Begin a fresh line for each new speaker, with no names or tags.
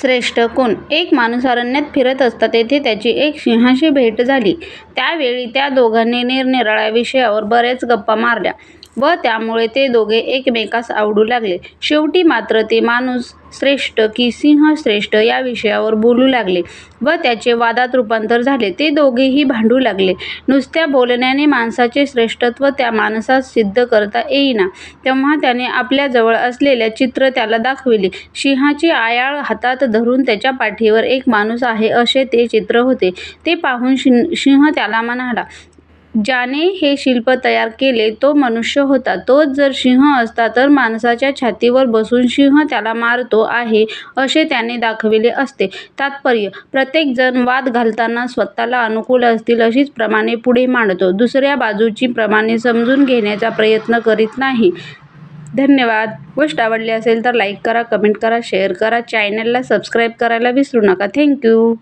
श्रेष्ठ कोण एक माणूस अरण्यात फिरत असता तेथे त्याची एक सिंहाशी भेट झाली. त्यावेळी त्या दोघांनी निरनिराळ्या विषयावर बऱ्याच गप्पा मारल्या व त्यामुळे ते दोघे एकमेकास आवडू लागले. शेवटी मात्र ते माणूस श्रेष्ठ की सिंह श्रेष्ठ या विषयावर बोलू लागले व त्याचे वादात रूपांतर झाले. ते दोघेही भांडू लागले. नुसत्या बोलण्याने माणसाचे श्रेष्ठत्व त्या माणसास सिद्ध करता येईना. तेव्हा त्याने आपल्याजवळ असलेले चित्र त्याला दाखविले. सिंहाची आयाळ हातात धरून त्याच्या पाठीवर एक माणूस आहे असे ते चित्र होते. ते पाहून सिंह त्याला म्हणाला ज्याने हे शिल्प तयार केले तो मनुष्य होता. तोच जर सिंह असता तर माणसाच्या छातीवर बसून सिंह त्याला मारतो आहे असे त्याने दाखविले असते. तात्पर्य प्रत्येक जण वाद घालताना स्वतःला अनुकूल असतील अशीच प्रमाणे पुढे मांडतो. दुसऱ्या बाजूची प्रमाणे समजून घेण्याचा प्रयत्न करीत नाही. धन्यवाद. गोष्ट आवडली असेल तर लाईक करा, कमेंट करा, शेअर करा. चॅनलला सबस्क्राईब करायला विसरू नका. थँक्यू.